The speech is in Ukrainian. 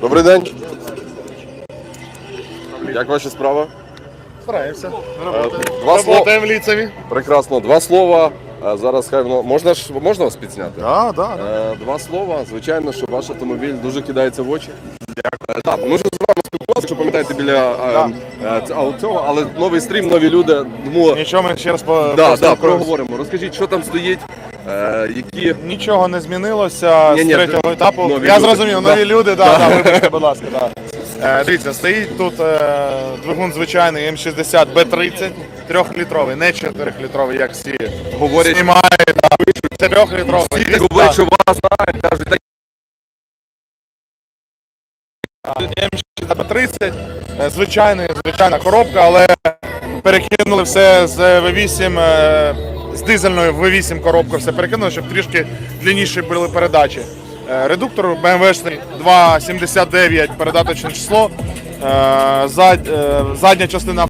Добрий день. Як ваші справи? Стараємося. Е, Два слова. Лицами. Прекрасно. Два слова. Е, Зараз хай воно. Можна ж можна вас підзняти? Да, да. Е, Два слова. Звичайно, що ваш автомобіль дуже кидається в очі. Дякую. Так, ми з вами спілкувалися, якщо пам'ятаєте біля е, е, ц- а, цього, але новий стрім, нові люди. Тому Нічого ми ще раз по да, да, проговоримо. Розкажіть, що там стоїть, е, які Нічого не змінилося Ні, з третього етапу. нові Я люди. зрозумів, Да. нові люди, да, да, вибачте, будь ласка, да. Е, дивіться, стоїть тут е, двигун звичайний М60 Б30, трьохлітровий, не чотирьохлітровий, як всі говорять, знімають, да. Трьохлітровий. всі говорять, що вас знають, кажуть, «Та Б30, е, звичайний, звичайна коробка, але перекинули все з V8, е, з дизельною в V8 коробка все перекинули, щоб трішки длинніші були передачі. Е, Редуктор BMW 2.79 передаточне число. Е, е, Задня частина